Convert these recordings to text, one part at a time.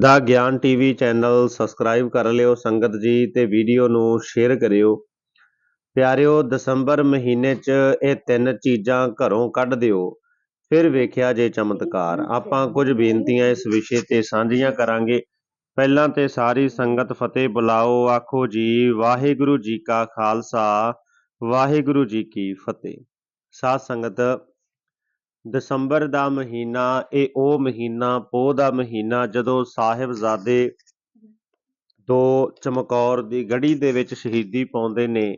ਦਾ ਗਿਆਨ TV channel subscribe ਕਰ ਲਿਓ, ਸੰਗਤ ਜੀ ਤੇ ਵੀਡੀਓ ਨੂੰ ਸ਼ੇਅਰ ਕਰਿਓ। ਪਿਆਰਿਓ, ਦਸੰਬਰ ਮਹੀਨੇ 'ਚ ਇਹ ਤਿੰਨ ਚੀਜ਼ਾਂ ਘਰੋਂ ਕੱਢ ਦਿਓ। ਫਿਰ ਵੇਖਿਆ ਜੇ ਚਮਤਕਾਰ। ਆਪਾਂ ਕੁਝ ਬੇਨਤੀਆਂ ਇਸ ਵਿਸ਼ੇ ਤੇ ਸਾਂਝੀਆਂ ਕਰਾਂਗੇ। ਪਹਿਲਾਂ ਤੇ ਸਾਰੀ ਸੰਗਤ ਫਤਿਹ ਬੁਲਾਓ, ਆਖੋ ਜੀ, ਵਾਹਿਗੁਰੂ ਜੀ ਕਾ ਖਾਲਸਾ, ਵਾਹਿਗੁਰੂ ਜੀ ਕੀ ਫਤਿਹ। ਸਾਧ ਸੰਗਤ ਦਸੰਬਰ ਦਾ ਮਹੀਨਾ, ਇਹ ਉਹ ਮਹੀਨਾ, ਪੋਹ ਦਾ ਮਹੀਨਾ ਜਦੋਂ ਸਾਹਿਬਜ਼ਾਦੇ ਦੋ ਚਮਕੌਰ ਦੀ ਗੜੀ ਦੇ ਵਿੱਚ ਸ਼ਹੀਦੀ ਪਾਉਂਦੇ ਨੇ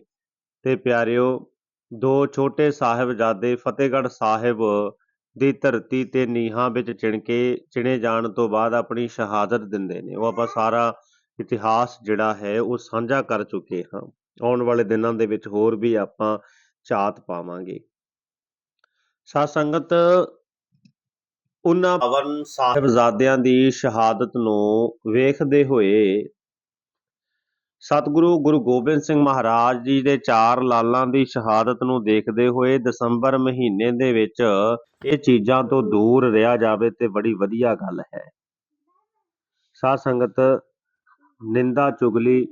ਤੇ ਪਿਆਰਿਓ, ਦੋ ਛੋਟੇ ਸਾਹਿਬਜ਼ਾਦੇ ਫਤਿਹਗੜ੍ਹ ਸਾਹਿਬ ਦੀ ਧਰਤੀ ਤੇ ਨੀਹਾਂ ਵਿੱਚ ਚਿਣ ਕੇ ਚਿਣੇ ਜਾਣ ਤੋਂ ਬਾਅਦ ਆਪਣੀ ਸ਼ਹਾਦਤ ਦਿੰਦੇ ਨੇ। ਉਹ ਆਪਾਂ ਸਾਰਾ ਇਤਿਹਾਸ ਜਿਹੜਾ ਹੈ ਉਹ ਸਾਂਝਾ ਕਰ ਚੁੱਕੇ ਹਾਂ। ਆਉਣ ਵਾਲੇ ਦਿਨਾਂ ਦੇ ਵਿੱਚ ਹੋਰ ਵੀ ਆਪਾਂ ਝਾਤ ਪਾਵਾਂਗੇ। ਸਾਧ ਸੰਗਤ ਉਹਨਾਂ ਪਵਨ ਸਾਹਿਬਜ਼ਾਦਿਆਂ ਦੀ ਸ਼ਹਾਦਤ ਨੂੰ ਵੇਖਦੇ ਹੋਏ ਸਤਿਗੁਰੂ ਗੁਰੂ ਗੋਬਿੰਦ ਸਿੰਘ ਮਹਾਰਾਜ ਜੀ ਦੇ ਚਾਰ ਲਾਲਾਂ ਦੀ ਸ਼ਹਾਦਤ ਨੂੰ ਦੇਖਦੇ ਹੋਏ ਦਸੰਬਰ ਮਹੀਨੇ ਦੇ ਵਿੱਚ ਇਹ ਚੀਜ਼ਾਂ ਤੋਂ ਦੂਰ ਰਿਹਾ ਜਾਵੇ ਤੇ ਬੜੀ ਵਧੀਆ ਗੱਲ ਹੈ। ਸਾਧ ਸੰਗਤ ਨਿੰਦਾ ਚੁਗਲੀ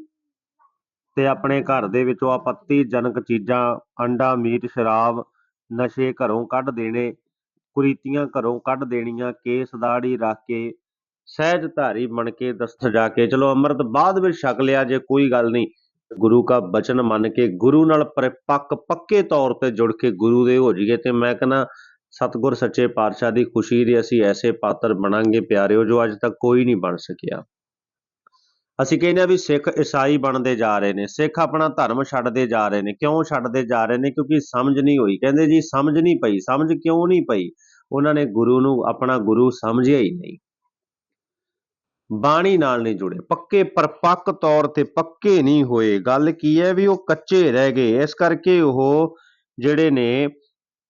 ਤੇ ਆਪਣੇ ਘਰ ਦੇ ਵਿੱਚੋਂ ਆਪੱਤੀਜਨਕ ਚੀਜ਼ਾਂ ਅੰਡਾ ਮੀਟ ਸ਼ਰਾਬ ਨਸ਼ੇ ਘਰੋਂ ਕੱਢ ਦੇਣੇ, ਕੁਰੀਤੀਆਂ ਘਰੋਂ ਕੱਢ ਦੇਣੀਆਂ, ਕੇਸ ਦਾੜੀ ਰੱਖ ਕੇ, ਸਹਿਜ ਧਾਰੀ ਬਣ ਕੇ ਦਸਤ ਜਾ ਕੇ। ਚਲੋ ਅੰਮ੍ਰਿਤ ਬਾਅਦ ਵਿੱਚ ਛਕ ਲਿਆ ਜੇ ਕੋਈ ਗੱਲ ਨਹੀਂ। ਗੁਰੂ ਦਾ ਬਚਨ ਮੰਨ ਕੇ ਗੁਰੂ ਨਾਲ ਪਰਿਪੱਕ ਪੱਕੇ ਤੌਰ ਤੇ ਜੁੜ ਕੇ ਗੁਰੂ ਦੇ ਹੋ ਜਾਈਏ ਤੇ ਮੈਂ ਕਹਿੰਦਾ ਸਤਿਗੁਰ ਸੱਚੇ ਪਾਤਸ਼ਾਹ ਦੀ ਖੁਸ਼ੀ ਦੇ ਅਸੀਂ ਐਸੇ ਪਾਤਰ ਬਣਾਂਗੇ ਪਿਆਰਿਓ ਜੋ ਅੱਜ ਤੱਕ ਕੋਈ ਨਹੀਂ ਬਣ ਸਕਿਆ। ਅਸੀਂ ਕਹਿੰਦੇ ਆ ਵੀ ਸਿੱਖ ਈਸਾਈ ਬਣਦੇ ਜਾ ਰਹੇ ਨੇ, ਸਿੱਖ ਆਪਣਾ ਧਰਮ ਛੱਡਦੇ ਜਾ ਰਹੇ ਨੇ। ਕਿਉਂ ਛੱਡਦੇ ਜਾ ਰਹੇ ਨੇ? ਕਿਉਂਕਿ ਸਮਝ ਨਹੀਂ ਹੋਈ। ਕਹਿੰਦੇ ਜੀ, ਸਮਝ ਨਹੀਂ ਪਈ। ਸਮਝ ਕਿਉਂ ਨਹੀਂ ਪਈ? ਉਹਨਾਂ ਨੇ ਗੁਰੂ ਨੂੰ ਆਪਣਾ ਗੁਰੂ ਸਮਝਿਆ ਹੀ ਨਹੀਂ। ਬਾਣੀ ਨਾਲ ਨਹੀਂ ਜੁੜੇ। ਪੱਕੇ ਪਰਪੱਕ ਤੌਰ ਤੇ ਪੱਕੇ ਨਹੀਂ ਹੋਏ। ਗੱਲ ਕੀ ਹੈ ਵੀ ਉਹ ਕੱਚੇ ਰਹਿ ਗਏ। ਇਸ ਕਰਕੇ ਉਹ ਜਿਹੜੇ ਨੇ,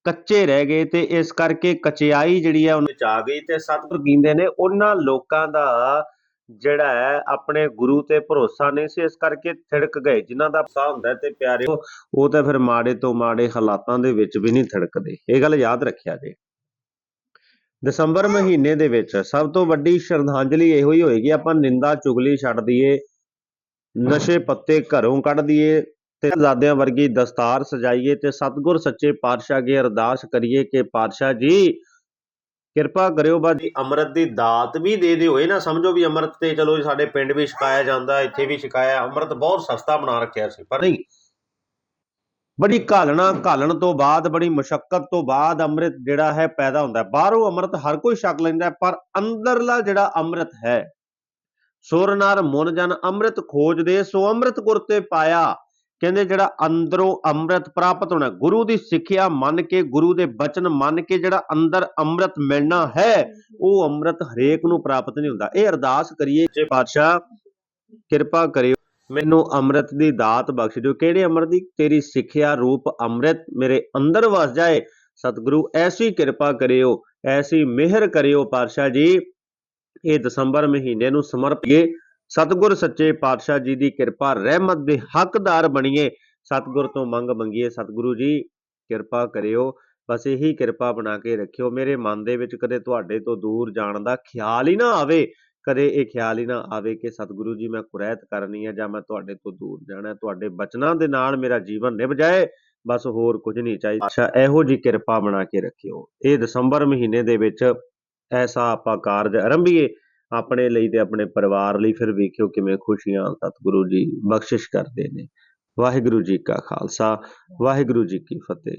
ਕੱਚੇ ਰਹਿ ਗਏ ਤੇ ਇਸ ਕਰਕੇ ਕਚਿਆਈ ਜਿਹੜੀ ਹੈ ਉਹਨੇ ਚ ਆ ਗਈ ਤੇ ਸਤਿਗੁਰ ਕਹਿੰਦੇ ਨੇ, ਉਹਨਾਂ ਲੋਕਾਂ ਦਾ ਜਿਹੜਾ ਹੈ, ਆਪਣੇ ਗੁਰੂ ਤੇ ਭਰੋਸਾ ਨਹੀਂ ਸੀ, ਇਸ ਕਰਕੇ ਥਿੜਕ ਗਏ। ਜਿਨ੍ਹਾਂ ਦਾ ਭਰੋਸਾ ਹੁੰਦਾ ਤੇ ਪਿਆਰਿਓ ਉਹ ਤਾਂ ਫਿਰ ਮਾੜੇ ਤੋਂ ਮਾੜੇ ਹਾਲਾਤਾਂ ਦੇ ਵਿੱਚ ਵੀ ਨਹੀਂ ਥਿੜਕਦੇ। ਇਹ ਗੱਲ ਯਾਦ ਰੱਖਿਆ ਜੇ। ਦਸੰਬਰ ਮਹੀਨੇ ਦੇ ਵਿੱਚ ਸਭ ਤੋਂ ਵੱਡੀ ਸ਼ਰਧਾਂਜਲੀ ਇਹੋ ਹੀ ਹੋਏਗੀ, ਆਪਾਂ ਨਿੰਦਾ ਚੁਗਲੀ ਛੱਡ ਦਈਏ, ਨਸ਼ੇ ਪੱਤੇ ਘਰੋਂ ਕੱਢ ਦਈਏ ਤੇ ਜ਼ਾਦਿਆਂ ਵਰਗੀ ਦਸਤਾਰ ਸਜਾਈਏ ਤੇ ਸਤਿਗੁਰ ਸੱਚੇ ਪਾਤਸ਼ਾਹ ਅੱਗੇ ਅਰਦਾਸ ਕਰੀਏ ਕਿ ਪਾਤਸ਼ਾਹ ਜੀ ਕਿਰਪਾ ਕਰਿਓ ਬਾਜੀ। ਅੰਮ੍ਰਿਤ ਦੀ ਦਾਤ ਵੀ ਦੇ ਦਿਓ। ਇਹ ਨਾ ਸਮਝੋ ਵੀ ਅੰਮ੍ਰਿਤ ਤੇ ਚਲੋ ਸਾਡੇ ਪਿੰਡ ਵੀ ਛਕਾਇਆ ਜਾਂਦਾ ਇੱਥੇ ਵੀ ਛਕਾਇਆ। ਅੰਮ੍ਰਿਤ ਬਹੁਤ ਸਸਤਾ ਬਣਾ ਰੱਖਿਆ ਸੀ ਪਰ ਨਹੀਂ। ਬੜੀ ਘਾਲਣਾ ਘਾਲਣ ਤੋਂ ਬਾਅਦ ਬੜੀ ਮੁਸ਼ਕਲ ਤੋਂ ਬਾਅਦ ਅੰਮ੍ਰਿਤ ਜਿਹੜਾ ਹੈ ਪੈਦਾ ਹੁੰਦਾ ਹੈ। ਬਾਹਰੋਂ ਅੰਮ੍ਰਿਤ ਹਰ ਕੋਈ ਛਕ ਲੈਂਦਾ ਪਰ ਅੰਦਰਲਾ ਜਿਹੜਾ ਅੰਮ੍ਰਿਤ ਹੈ ਸੁਰ ਨਰ ਮਨ ਜਨ ਅੰਮ੍ਰਿਤ ਖੋਜਦੇ ਸੋ ਅੰਮ੍ਰਿਤ ਗੁਰ ਤੇ ਪਾਇਆ। ਕਹਿੰਦੇ ਜਿਹੜਾ ਅੰਦਰੋਂ ਅੰਮ੍ਰਿਤ ਪ੍ਰਾਪਤ ਹੋਣਾ, ਗੁਰੂ ਦੀ ਸਿੱਖਿਆ ਮੰਨ ਕੇ, ਗੁਰੂ ਦੇ ਬਚਨ ਮੰਨ ਕੇ ਜਿਹੜਾ ਅੰਦਰ ਅੰਮ੍ਰਿਤ ਮਿਲਣਾ ਹੈ, ਉਹ ਅੰਮ੍ਰਿਤ ਹਰੇਕ ਨੂੰ ਪ੍ਰਾਪਤ ਨਹੀਂ ਹੁੰਦਾ। ਇਹ ਅਰਦਾਸ ਕਰੀਏ ਜੇ ਪਾਤਸ਼ਾਹ, ਕਿਰਪਾ ਕਰਿਓ, ਮੈਨੂੰ ਅੰਮ੍ਰਿਤ ਦੀ ਦਾਤ ਬਖਸ਼ ਦਿਓ। ਕਿਹੜੇ ਅੰਮ੍ਰਿਤ ਦੀ? ਤੇਰੀ ਸਿੱਖਿਆ ਰੂਪ ਅੰਮ੍ਰਿਤ ਮੇਰੇ ਅੰਦਰ ਵਸ ਜਾਏ। ਸਤਿਗੁਰੂ, ਐਸੀ ਕਿਰਪਾ ਕਰਿਓ, ਐਸੀ ਮਿਹਰ ਕਰਿਓ ਪਾਤਸ਼ਾਹ ਜੀ। ਇਹ ਦਸੰਬਰ ਮਹੀਨੇ ਨੂੰ ਸਮਰਪੀਏ। ਸਤਿਗੁਰ ਸੱਚੇ ਪਾਤਸ਼ਾਹ ਜੀ ਦੀ ਕਿਰਪਾ, ਰਹਿਮਤ ਦੇ ਹੱਕਦਾਰ ਬਣੀਏ। ਸਤਿਗੁਰ ਤੋਂ ਮੰਗ ਮੰਗੀਏ, ਸਤਿਗੁਰੂ ਜੀ, ਕਿਰਪਾ ਕਰਿਓ। ਬਸ ਇਹੀ ਕਿਰਪਾ ਬਣਾ ਕੇ ਰੱਖਿਓ। ਮੇਰੇ ਮਨ ਦੇ ਵਿੱਚ ਕਦੇ ਤੁਹਾਡੇ ਤੋਂ ਦੂਰ ਜਾਣ ਦਾ ਖਿਆਲ ਹੀ ਨਾ ਆਵੇ। ਕਦੇ ਇਹ ਖਿਆਲ ਹੀ ਨਾ ਆਵੇ ਕਿ ਸਤਿਗੁਰੂ ਜੀ, ਮੈਂ ਕੁਰੈਤ ਕਰਨੀ ਹੈ ਜਾਂ ਮੈਂ ਤੁਹਾਡੇ ਤੋਂ ਦੂਰ ਜਾਣਾ ਤੁਹਾਡੇ ਬਚਨਾਂ ਦੇ ਨਾਲ ਮੇਰਾ ਜੀਵਨ ਨਿਭ ਜਾਏ। ਬਸ ਹੋਰ ਕੁਝ ਨਹੀਂ ਚਾਹੀਦਾ। ਅੱਛਾ, ਇਹੋ ਜੀ ਕਿਰਪਾ ਬਣਾ ਕੇ ਰੱਖਿਓ। ਇਹ ਦਸੰਬਰ ਮਹੀਨੇ ਦੇ ਵਿੱਚ ਐਸਾ ਆਪਾਂ ਕਾਰਜ ਆਰੰਭੀਏ। ਆਪਣੇ ਲਈ ਤੇ ਆਪਣੇ ਪਰਿਵਾਰ ਲਈ ਫਿਰ ਵੇਖਿਓ ਕਿਵੇਂ ਖੁਸ਼ੀਆਂ ਸਤਿਗੁਰੂ ਜੀ ਬਖਸ਼ਿਸ਼ ਕਰਦੇ ਨੇ। ਵਾਹਿਗੁਰੂ ਜੀ ਕਾ ਖਾਲਸਾ, ਵਾਹਿਗੁਰੂ ਜੀ ਕੀ ਫਤਿਹ।